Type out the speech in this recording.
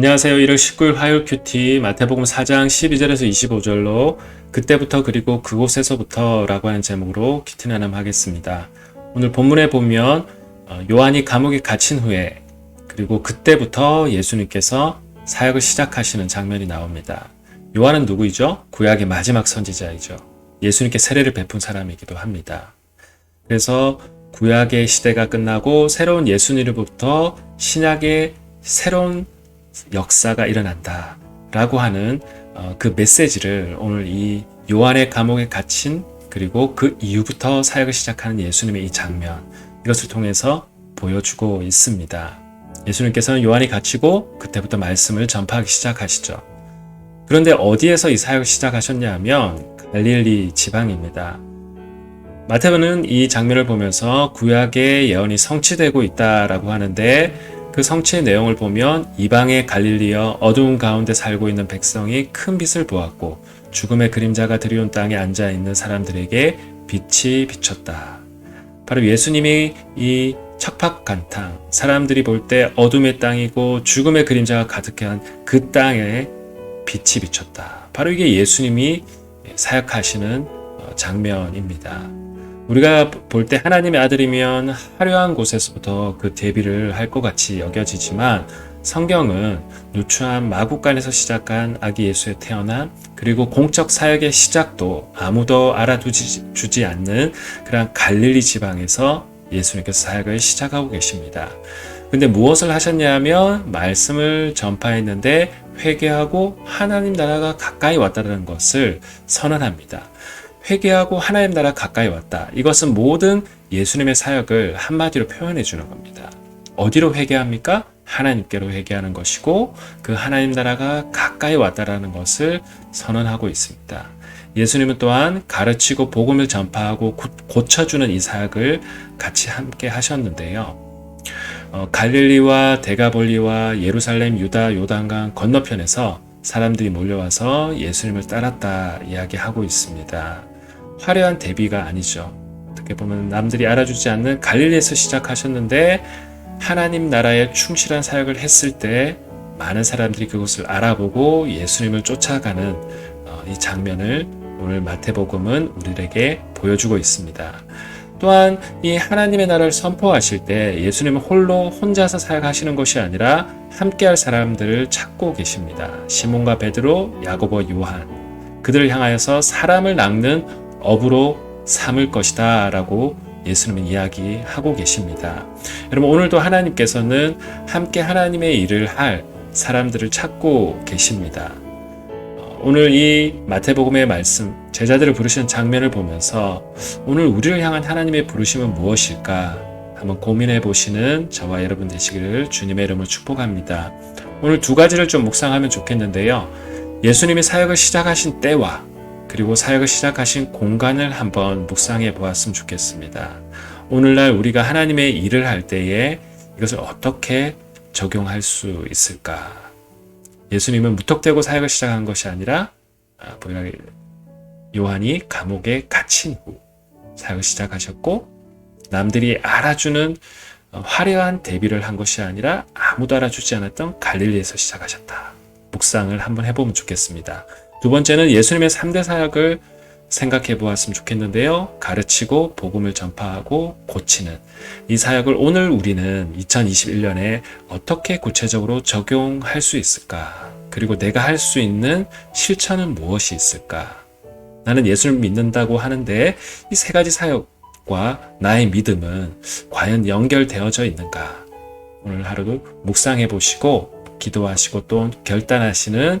안녕하세요. 1월 19일 화요일 큐티 마태복음 4장 12절에서 25절로 그때부터 그리고 그곳에서부터 라고 하는 제목으로 큐티 나눔하겠습니다. 오늘 본문에 보면 어, 요한이 감옥에 갇힌 후에 그리고 그때부터 예수님께서 사역을 시작하시는 장면이 나옵니다. 요한은 누구이죠? 구약의 마지막 선지자이죠. 예수님께 세례를 베푼 사람이기도 합니다. 그래서 구약의 시대가 끝나고 새로운 예수님으로부터 신약의 새로운 역사가 일어난다. 라고 하는 어, 그 메시지를 오늘 이 요한의 감옥에 갇힌 그리고 그 이후부터 사역을 시작하는 예수님의 이 장면 이것을 통해서 보여주고 있습니다. 예수님께서는 요한이 갇히고 그때부터 말씀을 전파하기 시작하시죠. 그런데 어디에서 이 사역을 시작하셨냐 하면 갈릴리 지방입니다. 마태복음은 이 장면을 보면서 구약의 예언이 성취되고 있다라고 하는데 그 성취의 내용을 보면 이방의 갈릴리여 어두운 가운데 살고 있는 백성이 큰 빛을 보았고 죽음의 그림자가 드리운 땅에 앉아 있는 사람들에게 빛이 비쳤다. 바로 예수님이 이 척박간탕 사람들이 볼 때 어둠의 땅이고 죽음의 그림자가 가득한 그 땅에 빛이 비쳤다. 바로 이게 예수님이 사역하시는 장면입니다. 우리가 볼 때 하나님의 아들이면 화려한 곳에서부터 그 데뷔를 할 것 같이 여겨지지만 성경은 누추한 마국간에서 시작한 아기 예수의 태어남 그리고 공적 사역의 시작도 아무도 알아두지 않는 그런 갈릴리 지방에서 예수님께서 사역을 시작하고 계십니다. 근데 무엇을 하셨냐면 말씀을 전파했는데 회개하고 하나님 나라가 가까이 왔다는 것을 선언합니다. 회개하고 하나님 나라 가까이 왔다. 이것은 모든 예수님의 사역을 한마디로 표현해 주는 겁니다. 어디로 회개합니까? 하나님께로 회개하는 것이고 그 하나님 나라가 가까이 왔다라는 것을 선언하고 있습니다. 예수님은 또한 가르치고 복음을 전파하고 고쳐주는 이 사역을 같이 함께 하셨는데요. 어, 갈릴리와 데가볼리와 예루살렘, 유다, 요단강 건너편에서 사람들이 몰려와서 예수님을 따랐다 이야기하고 있습니다. 화려한 데뷔가 아니죠. 어떻게 보면 남들이 알아주지 않는 갈릴리에서 시작하셨는데 하나님 나라에 충실한 사역을 했을 때 많은 사람들이 그것을 알아보고 예수님을 쫓아가는 어, 이 장면을 오늘 마태복음은 우리에게 보여주고 있습니다. 또한 이 하나님의 나라를 선포하실 때 예수님은 홀로 혼자서 사역하시는 것이 아니라 함께할 사람들을 찾고 계십니다. 시몬과 베드로, 야고보, 요한 그들을 향하여서 사람을 낚는 업으로 삼을 것이다 라고 예수님은 이야기하고 계십니다. 여러분, 오늘도 하나님께서는 함께 하나님의 일을 할 사람들을 찾고 계십니다. 오늘 이 마태복음의 말씀, 제자들을 부르시는 장면을 보면서 오늘 우리를 향한 하나님의 부르심은 무엇일까 한번 고민해 보시는 저와 여러분 되시기를 주님의 이름으로 축복합니다. 오늘 두 가지를 좀 묵상하면 좋겠는데요. 예수님이 사역을 시작하신 때와 그리고 사역을 시작하신 공간을 한번 묵상해 보았으면 좋겠습니다. 오늘날 우리가 하나님의 일을 할 때에 이것을 어떻게 적용할 수 있을까? 예수님은 무턱대고 사역을 시작한 것이 아니라 아, 요한이 감옥에 갇힌 후 사역을 시작하셨고 남들이 알아주는 어, 화려한 데뷔를 한 것이 아니라 아무도 알아주지 않았던 갈릴리에서 시작하셨다. 묵상을 한번 해보면 좋겠습니다. 두 번째는 예수님의 3대 사역을 생각해 보았으면 좋겠는데요. 가르치고 복음을 전파하고 고치는 이 사역을 오늘 우리는 2021년에 어떻게 구체적으로 적용할 수 있을까? 그리고 내가 할 수 있는 실천은 무엇이 있을까? 나는 예수를 믿는다고 하는데 이 세 가지 사역과 나의 믿음은 과연 연결되어져 있는가? 오늘 하루도 묵상해 보시고 기도하시고 또 결단하시는